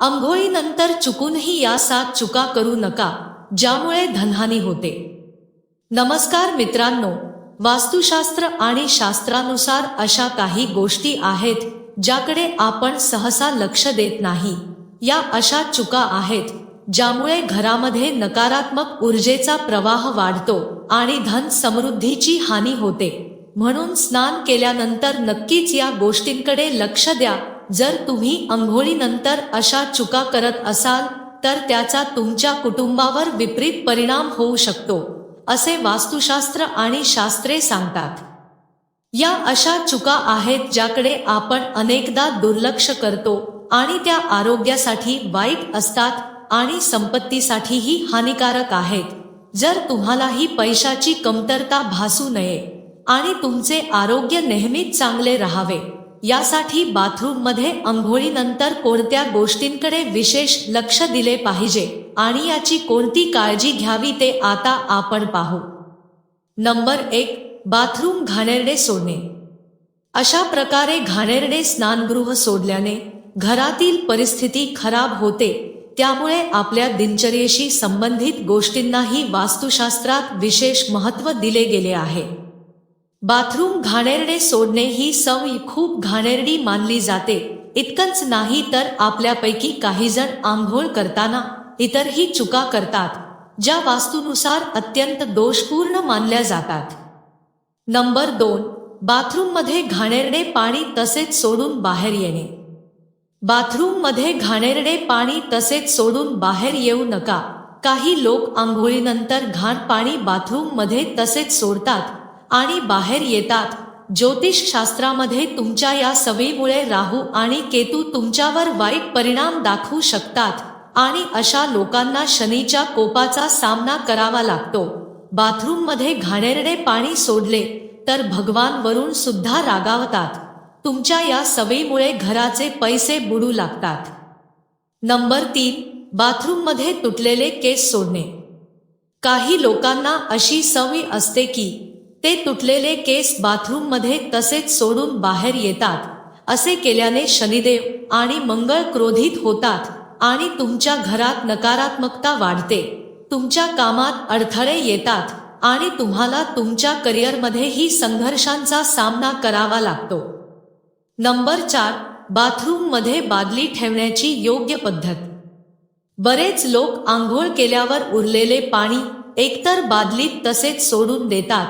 अंघोळीनंतर चुकूनही या सात चुका करू नका ज्यामुळे धनहानी होते. नमस्कार मित्रांनो वास्तुशास्त्र आणि शास्त्रानुसार अशा काही गोष्टी आहेत ज्याकडे आपण सहसा लक्ष देत नाही. या अशा चुका आहेत ज्यामुळे घरामध्ये नकारात्मक ऊर्जेचा प्रवाह वाढतो आणि धन समृद्धीची हानी होते. म्हणून स्नान केल्यानंतर नक्कीच या गोष्टींकडे लक्ष द्या जर तुम्ही अंघोळीनंतर अशा चुका करत असाल तर त्याचा तुमच्या कुटुंबावर विपरीत परिणाम होऊ शकतो असे वास्तुशास्त्र आणि शास्त्रे सांगतात. या अशा चुका आहेत ज्याकडे आपण अनेकदा दुर्लक्ष करतो आणि त्या आरोग्यासाठी वाईट असतात आणि संपत्तीसाठीही हानिकारक आहेत. जर तुम्हालाही पैशाची कमतरता भासू नये आणि तुमचे आरोग्य नेहमीच चांगले राहावे यासाठी बाथरूममध्ये आंघोळीनंतर कोणत्या गोष्टींकडे विशेष लक्ष दिले पाहिजे आणि याची कोणती काळजी घ्यावी ते आता आपण पाहू. नंबर एक बाथरूम घाणेरडे सोडणे. अशा प्रकारे घाणेरडे स्नानगृह सोडल्याने घरातील परिस्थिती खराब होते त्यामुळे आपल्या दिनचर्येशी संबंधित गोष्टींनाही वास्तुशास्त्रात विशेष महत्त्व दिले गेले आहे. बाथरूम घाणेरडे सोडणे ही सवय खूप घाणेरडी मानली जाते. इतकंच नाही तर आपल्यापैकी काही जण आंघोळ करताना इतरही चुका करतात ज्या वास्तूनुसार अत्यंत दोषपूर्ण मानल्या जातात. नंबर दोन बाथरूममध्ये घाणेरडे पाणी तसेच सोडून बाहेर येणे. बाथरूममध्ये घाणेरडे पाणी तसेच सोडून बाहेर येऊ नका. काही लोक आंघोळीनंतर घाण पाणी बाथरूममध्ये तसेच सोडतात आणि बाहेर येतात. ज्योतिष शास्त्रामध्ये तुमच्या या सवयीमुळे राहू आणि केतू तुमच्यावर वाईट परिणाम दाखवू शकतात आणि अशा लोकांना शनीच्या कोपाचा सामना करावा लागतो. बाथरूममध्ये घाणेरडे पाणी सोडले तर भगवान वरून सुद्धा रागावतात. तुमच्या या सवयीमुळे घराचे पैसे बुडू लागतात. नंबर तीन बाथरूममध्ये तुटलेले केस सोडणे. काही लोकांना अशी सवय असते की ते तुटलेले केस बाथरूममध्ये तसेच सोडून बाहेर येतात. असे केल्याने शनिदेव आणि मंगळ क्रोधित होतात आणि तुमच्या घरात नकारात्मकता वाढते. तुमच्या कामात अडथळे येतात आणि तुम्हाला तुमच्या करिअरमध्येही संघर्षांचा सामना करावा लागतो. नंबर चार बाथरूममध्ये बादली ठेवण्याची योग्य पद्धत. बरेच लोक आंघोळ केल्यावर उरलेले पाणी एकतर बादलीत तसेच सोडून देतात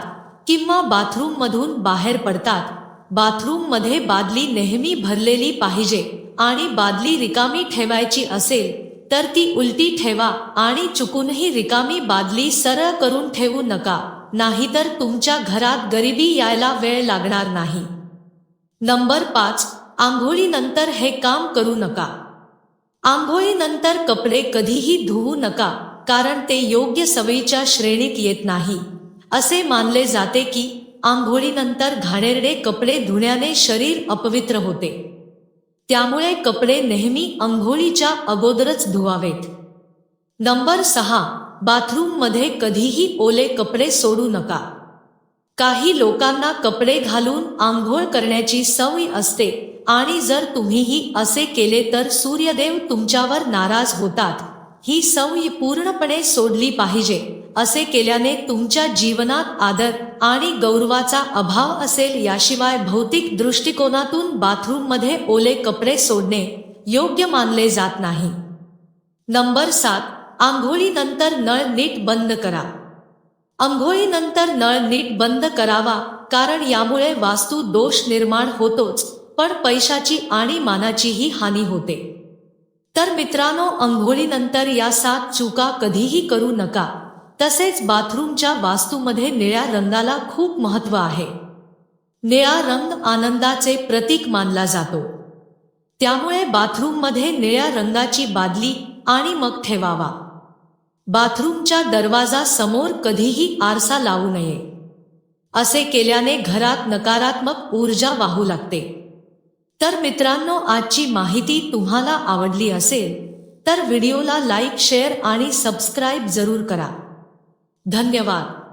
किंवा बाथरूममधून बाहेर पडतात. बाथरूममध्ये बादली नेहमी भरलेली पाहिजे आणि बादली रिकामी ठेवायची असेल तर ती उलटी ठेवा आणि चुकूनही रिकामी बादली सरळ करून ठेवू नका. नाहीतर तुमच्या घरात गरिबी यायला वेळ लागणार नाही. नंबर पाच आंघोळीनंतर हे काम करू नका. आंघोळीनंतर कपडे कधीही धुवू नका कारण ते योग्य सवयीच्या श्रेणीत येत नाही. असे मानले जाते की आंघोळीनंतर घाणेरडे कपडे धुण्याने शरीर अपवित्र होते. त्यामुळे कपडे नेहमी आंघोळीच्या अगोदरच धुवावेत. नंबर सहा बाथरूममध्ये कधीही ओले कपडे सोडू नका. काही लोकांना कपडे घालून आंघोळ करण्याची सवय असते आणि जर तुम्हीही असे केले तर सूर्यदेव तुमच्यावर नाराज होतात. ही सवय पूर्णपणे सोडली पाहिजे. असे केल्याने तुमच्या जीवनात आदर आणि गौरवाचा अभाव असेल याशिवाय भौतिक दृष्टिकोनातून बाथरूममध्ये ओले कपडे सोडणे योग्य मानले जात नाही. नंबर सात आंघोळीनंतर नळ नीट बंद करा. आंघोळीनंतर नळ नीट बंद करावा कारण यामुळे वास्तू दोष निर्माण होतोच पण पैशाची आणि मानाचीही हानी होते. तर मित्रांनो अंघोळीनंतर या सात चुका कधीही करू नका. तसेच बाथरूमच्या वास्तूमध्ये निळ्या रंगाला खूप महत्त्व आहे. निळा रंग आनंदाचे प्रतीक मानला जातो. त्यामुळे बाथरूममध्ये निळ्या रंगाची बादली आणि मग ठेवावा. बाथरूमच्या दरवाजा समोर कधीही आरसा लावू नये. असे केल्याने घरात नकारात्मक ऊर्जा वाहू लागते. तर मित्रांनो आजची माहिती तुम्हाला आवडली असेल तर व्हिडिओला लाईक शेअर आणि सबस्क्राईब जरूर करा. धन्यवाद.